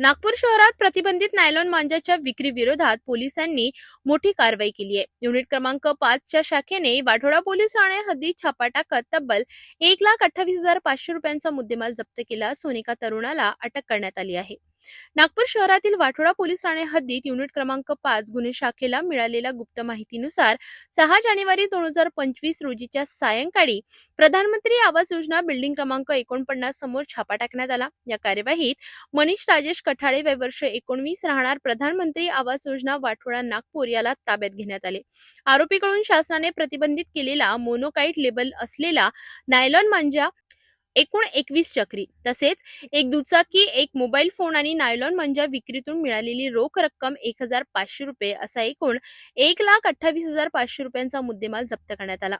नागपूर शहरात प्रतिबंधित नायलॉन मांजाच्या विक्री विरोधात पोलिसांनी मोठी कारवाई केली आहे. युनिट क्रमांक पाचच्या शाखेने वाठोडा पोलीस ठाणे हद्दीत छापा टाकत तब्बल एक लाख अठ्ठावीस हजार पाचशे रुपयांचा मुद्देमाल जप्त केला. असून एका तरुणाला अटक करण्यात आली आहे. नागपूर शहरातील वाठोडा पोलीस ठाणे हद्दीत युनिट क्रमांक पाच गुन्हे शाखेला मिळालेल्या गुप्त माहितीनुसार सहा जानेवारी दोन हजार पंचवीस रोजीच्या सायंकाळी प्रधानमंत्री आवास योजना बिल्डिंग क्रमांक एकोणपन्नास समोर छापा टाकण्यात आला. या कार्यवाहीत मनीष राजेश कठाळे वय वर्ष एकोणवीस राहणार प्रधानमंत्री आवास योजना वाठोडा नागपूर याला ताब्यात घेण्यात आले. आरोपीकडून शासनाने प्रतिबंधित केलेला मोनोकाईट लेबल असलेला नायलॉन मांजा एकूण एकवीस चक्री. तसेच एक दुचाकी एक मोबाईल फोन आणि नायलॉन म्हणजे विक्रीतून मिळालेली रोख रक्कम एक हजार पाचशे रुपये असा एकूण एक लाख अठ्ठावीस हजार पाचशे रुपयांचा मुद्देमाल जप्त करण्यात आला.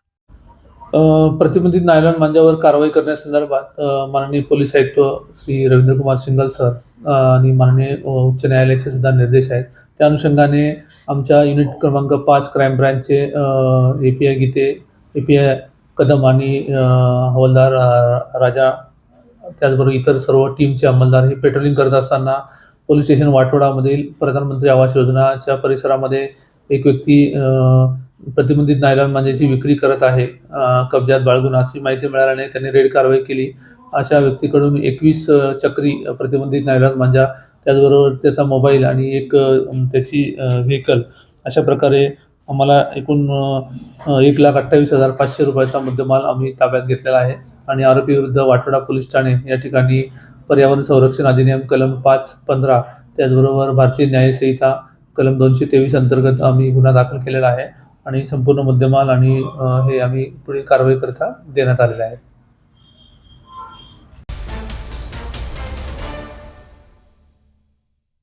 प्रतिबंधित नायलॉन मांजावर कारवाई करण्यासंदर्भात माननीय पोलीस आयुक्त श्री रवींद्र कुमार सिंगल सर आणि माननीय उच्च न्यायालयाचे सुद्धा निर्देश आहेत. त्या अनुषंगाने आमच्या युनिट क्रमांक पाच crime ब्रँचचे A P I Gite A P I Kadam आणि हवालदार राजा त्याचबरोबर इतर सर्व टीमचे अंमलदार हे पेट्रोलिंग करत असताना पोलीस स्टेशन वाटोडामधील प्रधानमंत्री आवास योजनाच्या परिसरामध्ये एक व्यक्ती प्रतिबंधित नायलॉन मांजेची विक्री करत आहे. कब्ज्यात कब्जात बाळगून अशी माहिती मिळाल्याने त्यांनी रेड कारवाई केली. अशा व्यक्तीकडून एकवीस चक्री प्रतिबंधित नायलॉन मांजा त्याचबरोबर त्याचा मोबाईल आणि एक त्याची व्हेकल अशा प्रकारे आम्हाला एकूण एक लाख अठ्ठावीस हजार पाचशे रुपयाचा मुद्देमाल आम्ही ताब्यात घेतलेला आहे. आणि आरोपी विरुद्ध पोलीस ठाणे या ठिकाणी पर्यावरण संरक्षण अधिनियम कलम पाच पंधरा त्याचबरोबर भारतीय न्यायसंहिता कलम दोनशे तेवीस अंतर्गत आम्ही गुन्हा दाखल केलेला आहे. आणि संपूर्ण मुद्देमाल आणि हे आम्ही पुढील कारवाई करता देण्यात आलेले आहे.